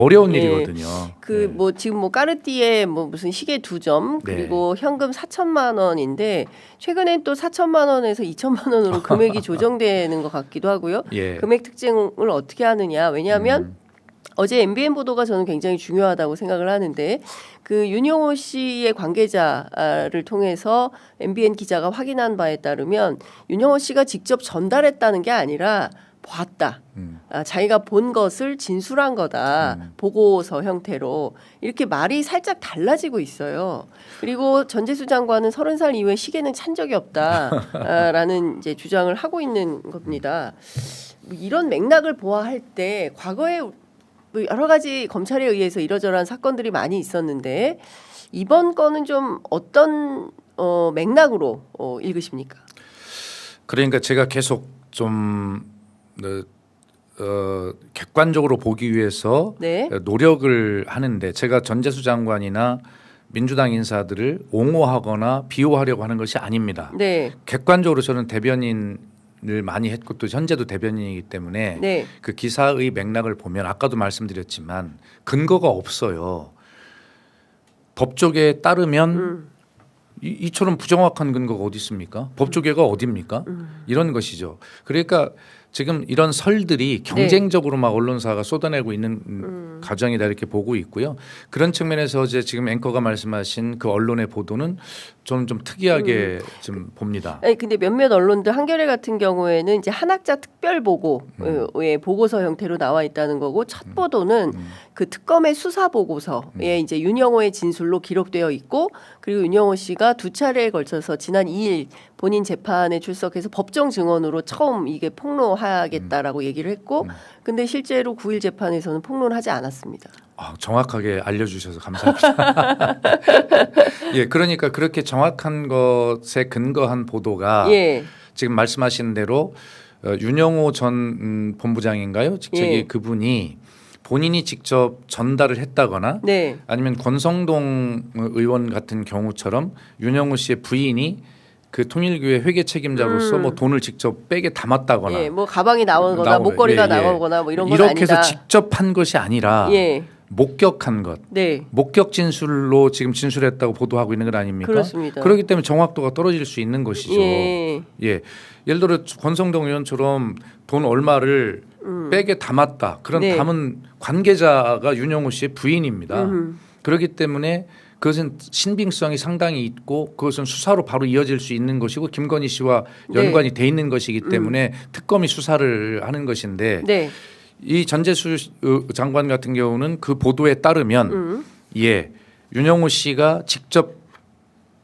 어려운 예. 일이거든요. 그 네. 뭐 지금 뭐 까르띠에 뭐 무슨 시계 두점 네. 그리고 현금 4천만 원인데 최근엔 또 4천만 원에서 2천만 원으로 금액이 조정되는 것 같기도 하고요. 예. 금액 특징을 어떻게 하느냐? 왜냐하면 음. 어제 MBN 보도가 저는 굉장히 중요하다고 생각을 하는데 그 윤영호 씨의 관계자를 통해서 MBN 기자가 확인한 바에 따르면 윤영호 씨가 직접 전달했다는 게 아니라 봤다. 음. 아, 자기가 본 것을 진술한 거다. 음. 보고서 형태로 이렇게 말이 살짝 달라지고 있어요. 그리고 전재수 장관은 서른 살 이후에 시계는 찬 적이 없다라는 이제 주장을 하고 있는 겁니다. 뭐 이런 맥락을 보아할 때 과거에 뭐 여러 가지 검찰에 의해서 이러저러한 사건들이 많이 있었는데 이번 건은 좀 어떤 어, 맥락으로 어, 읽으십니까? 그러니까 제가 계속 좀 어, 어, 객관적으로 보기 위해서 네. 노력을 하는데 제가 전재수 장관이나 민주당 인사들을 옹호하거나 비호하려고 하는 것이 아닙니다. 네. 객관적으로 저는 대변인을 많이 했고 또 현재도 대변인이기 때문에 네. 그 기사의 맥락을 보면 아까도 말씀드렸지만 근거가 없어요. 법조계에 따르면 음. 이, 이처럼 부정확한 근거가 어디 있습니까? 법조계가 어디입니까? 음. 이런 것이죠. 그러니까 지금 이런 설들이 네. 경쟁적으로 막 언론사가 쏟아내고 있는 음. 과정이다 이렇게 보고 있고요. 그런 측면에서 이제 지금 앵커가 말씀하신 그 언론의 보도는 저는 좀 특이하게 음. 좀 봅니다. 아니 근데 몇몇 언론들 한겨레 같은 경우에는 이제 한학자 특별 보고의 보고서 형태로 나와 있다는 거고 첫 보도는 음. 그 특검의 수사 보고서에 이제 윤영호의 진술로 기록되어 있고 그리고 윤영호 씨가 두 차례에 걸쳐서 지난 2일 본인 재판에 출석해서 법정 증언으로 처음 이게 폭로하겠다라고 얘기를 했고 근데 실제로 9일 재판에서는 폭로를 하지 않았습니다. 아, 정확하게 알려주셔서 감사합니다. 예, 그러니까 그렇게 정확한 것에 근거한 보도가 예. 지금 말씀하신 대로 어, 윤영호 전 음, 본부장인가요? 직책이 예. 그분이 본인이 직접 전달을 했다거나 네. 아니면 권성동 의원 같은 경우처럼 윤영호 씨의 부인이 그 통일교회 회계 책임자로서 음. 뭐 돈을 직접 백에 담았다거나 예. 뭐 가방이 나오거나 나오고, 목걸이가 예, 예. 나오거나 뭐 이런 건 이렇게 해서 아니다. 직접 한 것이 아니라 예. 목격한 것, 네. 목격 진술로 지금 진술했다고 보도하고 있는 건 아닙니까? 그렇습니다. 그렇기 때문에 정확도가 떨어질 수 있는 것이죠. 예. 예. 예를 들어 권성동 의원처럼 돈 얼마를 백에 담았다. 그런 음. 네. 담은 관계자가 윤영호 씨의 부인입니다. 음. 그렇기 때문에 그것은 신빙성이 상당히 있고 그것은 수사로 바로 이어질 수 있는 것이고 김건희 씨와 네. 연관이 돼 있는 것이기 때문에 특검이 수사를 하는 것인데 네. 이 전재수 어, 장관 같은 경우는 그 보도에 따르면 음. 예 윤영호 씨가 직접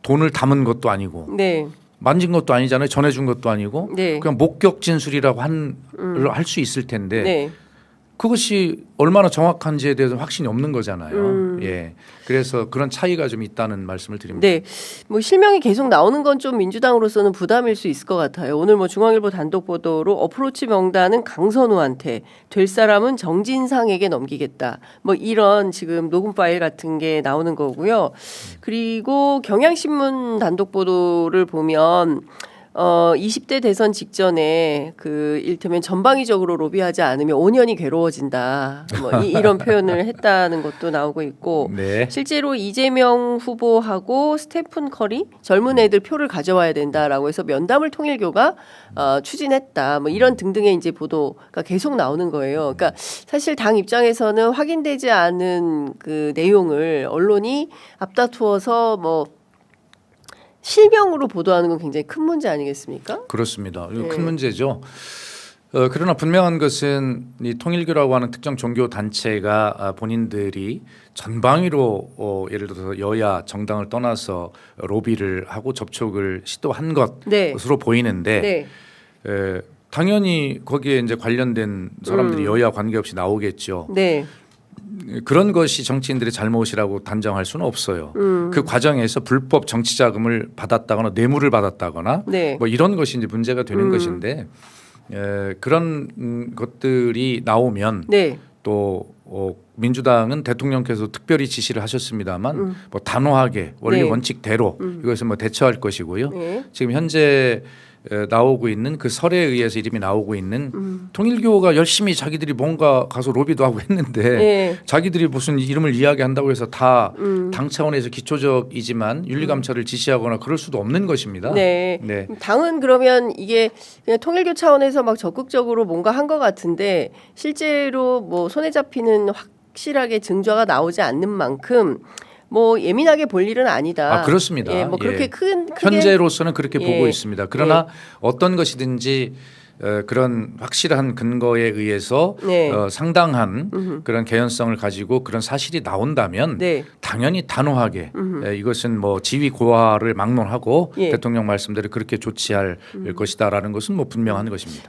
돈을 담은 것도 아니고 네. 만진 것도 아니잖아요 전해준 것도 아니고 네. 그냥 목격 진술이라고 한할 수 있을 텐데 네. 그것이 얼마나 정확한지에 대해서 확신이 없는 거잖아요. 음. 예. 그래서 그런 차이가 좀 있다는 말씀을 드립니다. 네. 뭐 실명이 계속 나오는 건 좀 민주당으로서는 부담일 수 있을 것 같아요. 오늘 뭐 중앙일보 단독 보도로 어프로치 명단은 강선우한테 될 사람은 정진상에게 넘기겠다. 뭐 이런 지금 녹음 파일 같은 게 나오는 거고요. 그리고 경향신문 단독 보도를 보면 어 20대 대선 직전에 그 일테면 전방위적으로 로비하지 않으면 5년이 괴로워진다. 뭐 이, 이런 표현을 했다는 것도 나오고 있고 네. 실제로 이재명 후보하고 스테픈 커리 젊은 애들 표를 가져와야 된다라고 해서 면담을 통일교가 어, 추진했다. 뭐 이런 등등의 이제 보도가 계속 나오는 거예요. 그러니까 사실 당 입장에서는 확인되지 않은 그 내용을 언론이 앞다투어서 뭐 실명으로 보도하는 건 굉장히 큰 문제 아니겠습니까? 그렇습니다. 네. 큰 문제죠. 어, 그러나 분명한 것은 이 통일교라고 하는 특정 종교 단체가 아, 본인들이 전방위로 어, 예를 들어서 여야 정당을 떠나서 로비를 하고 접촉을 시도한 네. 것으로 보이는데 네. 에, 당연히 거기에 이제 관련된 사람들이 음. 여야 관계없이 나오겠죠. 네. 그런 것이 정치인들의 잘못이라고 단정할 수는 없어요. 음. 그 과정에서 불법 정치 자금을 받았다거나 뇌물을 받았다거나 네. 뭐 이런 것이 이제 문제가 되는 음. 것인데 에, 그런 음, 것들이 나오면 네. 또 어, 민주당은 대통령께서 특별히 지시를 하셨습니다만 음. 뭐 단호하게 원리 네. 원칙대로 음. 이것을 뭐 대처할 것이고요. 네. 지금 현재 에, 나오고 있는 그 설에 의해서 이름이 나오고 있는 음. 통일교가 열심히 자기들이 뭔가 가서 로비도 하고 했는데 예. 자기들이 무슨 이름을 이야기한다고 해서 다당 음. 차원에서 기초적이지만 윤리감찰을 지시하거나 그럴 수도 없는 것입니다. 네. 네. 당은 그러면 이게 그냥 통일교 차원에서 막 적극적으로 뭔가 한 것 같은데 실제로 뭐 손에 잡히는 확실하게 증거가 나오지 않는 만큼 뭐 예민하게 볼 일은 아니다. 아, 그렇습니다. 예, 뭐 그렇게 예. 큰 현재로서는 그렇게 예. 보고 있습니다. 그러나 어떤 것이든지 어, 그런 확실한 근거에 의해서 네. 어, 상당한 그런 개연성을 가지고 그런 사실이 나온다면 네. 당연히 단호하게 에, 이것은 뭐 지위 고하를 막론하고 예. 대통령 말씀대로 그렇게 조치할 것이다라는 것은 뭐 분명한 것입니다.